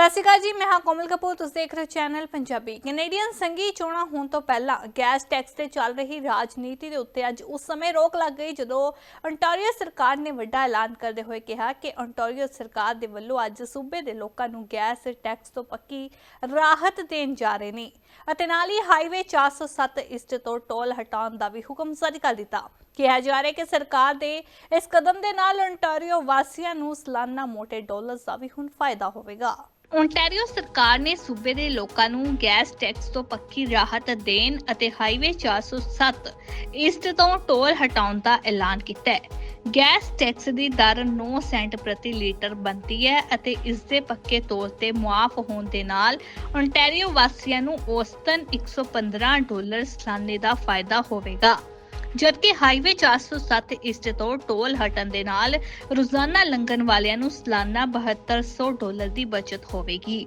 ਸਤਿ ਸ਼੍ਰੀ ਅਕਾਲ ਜੀ, ਮੈਂ ਹਾਂ ਕੋਮਲ ਕਪੂਰ, ਤੁਸੀਂ ਦੇਖ ਰਹੇ ਹੋ ਚੈਨਲ ਪੰਜਾਬੀ। ਕੈਨੇਡੀਅਨ ਸੰਘੀ ਚੋਣਾਂ ਹੋਣ ਤੋਂ ਪਹਿਲਾਂ ਗੈਸ ਟੈਕਸ ਤੇ ਚੱਲ ਰਹੀ ਰਾਜਨੀਤੀ ਦੇ ਉੱਤੇ ਅੱਜ ਉਸ ਸਮੇਂ ਰੋਕ ਲੱਗ ਗਈ, ਜਦੋਂ ontario ਸਰਕਾਰ ਨੇ ਵੱਡਾ ਐਲਾਨ ਕਰਦੇ ਹੋਏ ਕਿਹਾ ਕਿ ontario ਸਰਕਾਰ ਦੇ ਵੱਲੋਂ ਅੱਜ ਸੂਬੇ ਦੇ ਲੋਕਾਂ ਨੂੰ ਗੈਸ ਟੈਕਸ ਤੋਂ ਪੱਕੀ ਰਾਹਤ ਦੇਣ ਜਾ ਰਹੇ ਨੇ। ਅਤੇ ਨਾਲ ਹੀ ਹਾਈਵੇ 407 ਇਸਟ ਤੋਂ ਟੋਲ ਹਟਾਉਣ ਦਾ ਵੀ ਹੁਕਮ ਜਾਰੀ ਕਰ ਦਿੱਤਾ। ਕਿਹਾ ਜਾ ਰਿਹਾ ਕਿ ਸਰਕਾਰ ਦੇ ਇਸ ਕਦਮ ਦੇ ਨਾਲ ontario ਵਾਸੀਆਂ ਨੂੰ ਸਾਲਾਨਾ ਮੋਟੇ ਡਾਲਰਸ ਦਾ ਵੀ ਹੁਣ ਫਾਇਦਾ ਹੋਵੇਗਾ। ਓਨਟਾਰੀਓ ਸਰਕਾਰ ਨੇ ਸੂਬੇ ਦੇ ਲੋਕਾਂ ਨੂੰ ਗੈਸ ਟੈਕਸ ਤੋਂ ਪੱਕੀ ਰਾਹਤ ਦੇਣ ਅਤੇ ਹਾਈਵੇ 407 ਇਸਟ ਤੋਂ ਟੋਲ ਹਟਾਉਣ ਦਾ ਐਲਾਨ ਕੀਤਾ ਹੈ। ਗੈਸ ਟੈਕਸ ਦੀ ਦਰ 9 ਸੈਂਟ ਪ੍ਰਤੀ ਲੀਟਰ ਬਣਦੀ ਹੈ ਅਤੇ ਇਸ ਦੇ ਪੱਕੇ ਤੌਰ ਤੇ ਮੁਆਫ ਹੋਣ ਦੇ ਨਾਲ ਓਨਟਾਰੀਓ ਵਾਸੀਆਂ ਨੂੰ ਔਸਤਨ 115 ਡਾਲਰ ਸਾਲਾਨੇ ਦਾ ਫਾਇਦਾ ਹੋਵੇਗਾ। ਜਦਕਿ ਹਾਈਵੇ 407 ਇਸਟ ਤੋਂ ਟੋਲ ਹਟਣ ਦੇ ਨਾਲ ਰੋਜ਼ਾਨਾ ਲੰਘਣ ਵਾਲਿਆਂ ਨੂੰ ਸਾਲਾਨਾ 7200 ਡਾਲਰ ਦੀ ਬਚਤ ਹੋਵੇਗੀ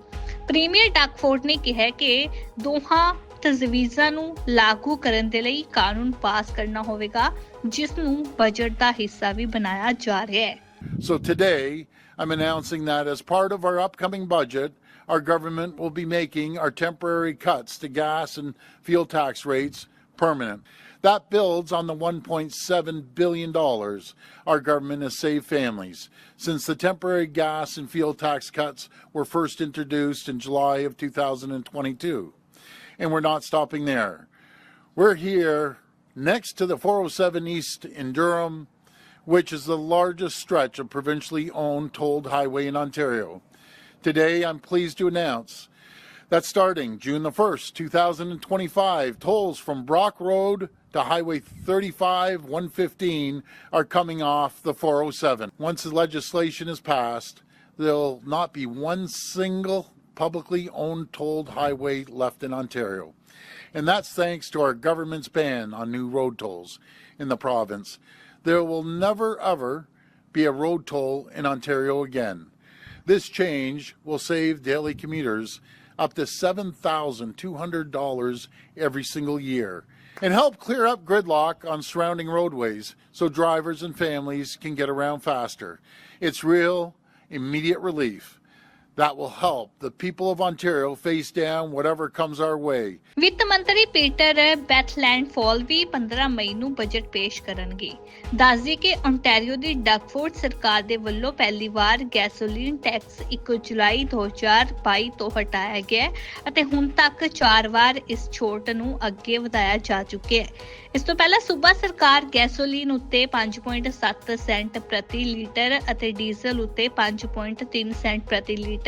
ਪ੍ਰੀਮੀਅਰ ਡਾਕਫੋਰਡ ਨੇ ਕਿਹਾ ਕਿ ਦੋਹਾਂ ਤਜਵੀਜ਼ਾਂ ਨੂੰ ਲਾਗੂ ਕਰਨ ਦੇ ਲਈ ਕਾਨੂੰਨ ਪਾਸ ਕਰਨਾ ਹੋਵੇਗਾ ਜਿਸ ਨੂੰ ਬਜਟ ਦਾ ਹਿੱਸਾ ਵੀ ਬਣਾਇਆ ਜਾ ਰਿਹਾ ਹੈ So today, I'm announcing that as part of our upcoming budget, our government will be making our temporary cuts to gas and fuel tax rates permanent. That builds on the $1.7 billion our government has saved families since the temporary gas and fuel tax cuts were first introduced in July of 2022. And we're not stopping there. We're here next to the 407 East in Durham, which is the largest stretch of provincially owned tolled highway in Ontario. Today, I'm pleased to announce that starting June the 1st, 2025, tolls from Brock Road to Highway 35 115 are coming off the 407. Once the legislation is passed, there'll not be one single publicly owned tolled highway left in Ontario. And that's thanks to our government's ban on new road tolls in the province. There will never, ever be a road toll in Ontario again. This change will save daily commuters up to $7,200 every single year and help clear up gridlock on surrounding roadways so drivers and families can get around faster. It's real, immediate relief that will help the people of Ontario face down whatever comes our way. ਵਿੱਤ ਮੰਤਰੀ Peter ਬੈਥਲੈਂਡ fall ਵੀ 15 ਮਈ ਨੂੰ budget ਪੇਸ਼ ਕਰਨਗੇ ਦੱਸਦੇ ਕਿ ontario ਦੀ ਡਕਫੋਰਡ ਸਰਕਾਰ ਦੇ ਵੱਲੋਂ ਪਹਿਲੀ ਵਾਰ ਗੈਸੋਲੀਨ ਟੈਕਸ 1 ਜੁਲਾਈ 2022 ਤੋਂ ਹਟਾਇਆ ਗਿਆ ਅਤੇ ਹੁਣ ਤੱਕ 4 ਵਾਰ ਇਸ ਛੋਟ ਨੂੰ ਅੱਗੇ ਵਧਾਇਆ ਜਾ ਚੁੱਕਿਆ ਹੈ ਇਸ ਤੋਂ ਪਹਿਲਾਂ ਸੂਬਾ ਸਰਕਾਰ ਗੈਸੋਲੀਨ ਉੱਤੇ 5.7 ਸੈਂਟ ਪ੍ਰਤੀ ਲੀਟਰ ਅਤੇ ਡੀਜ਼ਲ ਉੱਤੇ 5.3 ਸੈਂਟ ਪ੍ਰਤੀ ਲੀਟਰ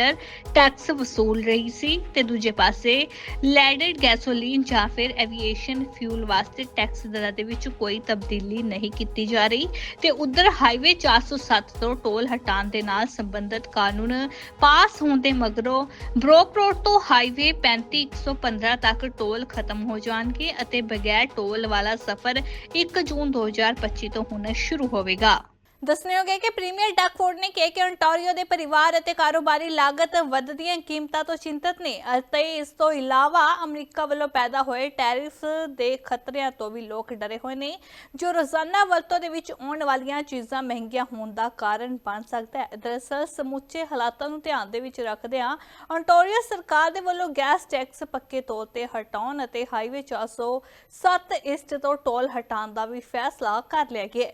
ਟੈਕਸ ਵਸੂਲ ਰਹੀ ਸੀ ਤੇ ਦੂਜੇ ਪਾਸੇ ਲੈਡਡ ਗੈਸੋਲੀਨ ਜਾਂ ਫਿਰ ਐਵੀਏਸ਼ਨ ਫਿਊਲ ਵਾਸਤੇ ਟੈਕਸ ਦਰਾਂ ਦੇ ਵਿੱਚ ਕੋਈ ਤਬਦੀਲੀ ਨਹੀਂ ਕੀਤੀ ਜਾ ਰਹੀ ਤੇ ਉਧਰ ਹਾਈਵੇ 407 ਤੋਂ ਟੋਲ ਹਟਾਉਣ ਦੇ ਨਾਲ ਸੰਬੰਧਿਤ ਕਾਨੂੰਨ ਪਾਸ ਹੋਣ ਦੇ ਮਗਰੋਂ ਬ੍ਰੋਕ ਰੋਡ ਤੋਂ ਹਾਈਵੇ 35115 ਤੱਕ ਟੋਲ ਖਤਮ ਹੋ ਜਾਣਗੇ ਅਤੇ ਬਗੈਰ ਟੋਲ ਵਾਲਾ ਸਫ਼ਰ 1 ਜੂਨ 2025 ਤੋਂ ਹੁਣ ਸ਼ੁਰੂ ਹੋਵੇਗਾ। ਦੱਸਣਯੋਗ ਕਿ ਪ੍ਰੀਮੀਅਰ ਡਕਫੋਰਡ ਨੇ ਕਿਹਾ ਕਿ ontario ਦੇ ਪਰਿਵਾਰ ਅਤੇ ਕਾਰੋਬਾਰੀ ਲਾਗਤ ਵੱਧਦੀਆਂ ਕੀਮਤਾਂ ਤੋਂ ਚਿੰਤਤ ਨੇ ਅਤੇ ਇਸ ਤੋਂ ਇਲਾਵਾ ਅਮਰੀਕਾ ਵੱਲੋਂ ਪੈਦਾ ਹੋਏ ਟੈਰਿਫ ਦੇ ਖਤਰਿਆਂ ਤੋਂ ਵੀ ਲੋਕ ਡਰੇ ਹੋਏ ਨੇ, ਜੋ ਰੋਜ਼ਾਨਾ ਵਰਤੋਂ ਦੇ ਵਿੱਚ ਆਉਣ ਵਾਲੀਆਂ ਚੀਜ਼ਾਂ ਮਹਿੰਗੀਆਂ ਹੋਣ ਦਾ ਕਾਰਨ ਬਣ ਸਕਦਾ ਹੈ। ਦਰਅਸਲ, ਸਮੁੱਚੇ ਹਾਲਾਤਾਂ ਨੂੰ ਧਿਆਨ ਦੇ ਵਿੱਚ ਰੱਖਦਿਆਂ ontario ਸਰਕਾਰ ਦੇ ਵੱਲੋਂ ਗੈਸ ਟੈਕਸ ਪੱਕੇ ਤੌਰ ਤੇ ਹਟਾਉਣ ਅਤੇ ਹਾਈਵੇ 407 ਇਸਟ ਤੋਂ ਟੋਲ ਹਟਾਉਣ ਦਾ ਵੀ ਫੈਸਲਾ ਕਰ ਲਿਆ ਗਿਆ ਹੈ।